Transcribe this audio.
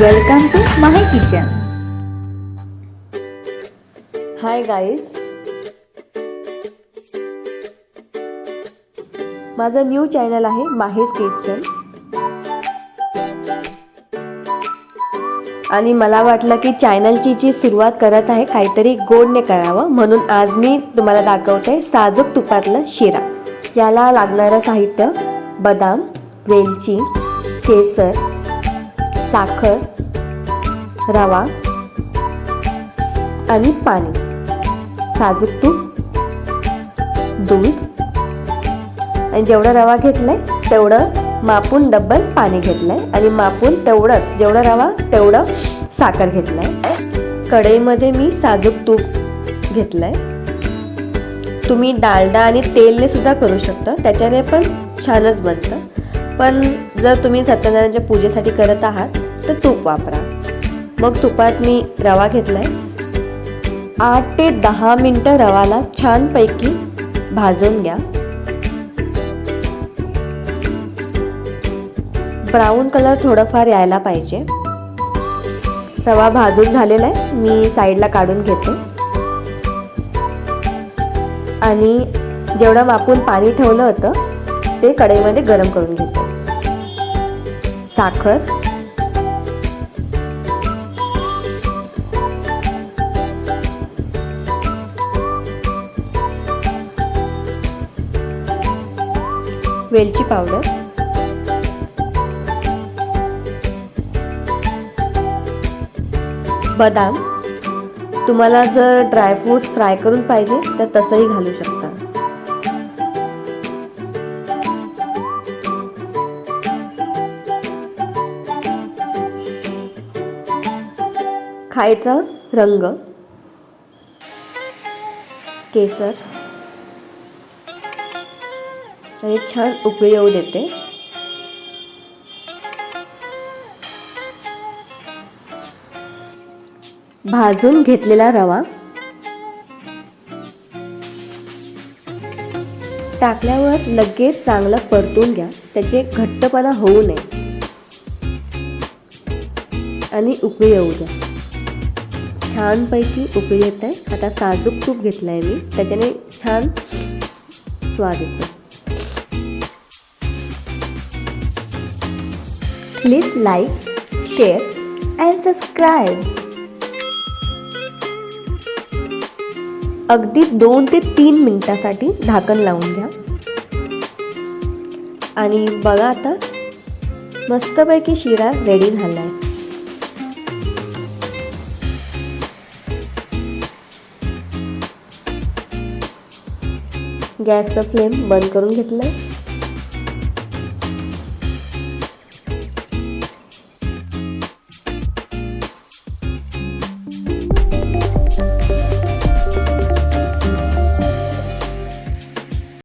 Welcome to my kitchen hi guys माझं new channel आहे माहेज kitchen आणि मला वाटलं की चॅनलची जी सुरुवात करत आहे काहीतरी गोडने करावं म्हणून आज मी तुम्हाला दाखवते साजूक तुपातलं शिरा. याला लागणारं साहित्य बदाम वेलची केसर साखर रवा आणि पाणी. साजूक तूप दूध. आणि जेवढा रवा घेतलाय तेवढं मापून डब्बल पाणी घेतलंय. आणि मापून तेवढंच जेवढा रवा तेवढं साखर घेतलंय. कढईमध्ये मी साजूक तूप घेतलंय. तुम्ही डालडा आणि तेलने सुद्धा करू शकता. त्याच्याने पण छानच बनतं. पण जर तुम्ही सत्यनारायणच्या पूजेसाठी करत आहात तर तूप वापरा. मग तुपात मी रवा घेतला आहे आठ ते दहा मिनटं रवाला छानपैकी भाजून घ्या. ब्राऊन कलर थोडंफार यायला पाहिजे. रवा भाजून झालेला आहे. मी साईडला काढून घेते. आणि जेवढं मापून पाणी ठेवलं होतं ते कढईमध्ये गरम करून घेते. साखर. वेलची पावडर. बदाम. तुम्हाला जर ड्रायफ्रूट्स फ्राय करून पाहिजे तर तसंही घालू शकता. खायचा रंग. केसर. आणि छान उकळी येऊ देते. भाजून घेतलेला रवा. टाकल्यावर लगेच चांगलं परतून घ्या. त्याचे घट्टपणा होऊ नये. आणि उकळी येऊ द्या. छानपैकी उकळी येत. आहे आता साजूक तूप घेतलं आहे मी. त्याच्याने छान स्वाद येतो. Please like share and subscribe अगदी दोन ते तीन मिनिटासाठी झाकण लावून घ्या. आणि बघा आता मस्तपैकी शिरा रेडी झाला आहे गॅसचं फ्लेम बंद करून घेतलं.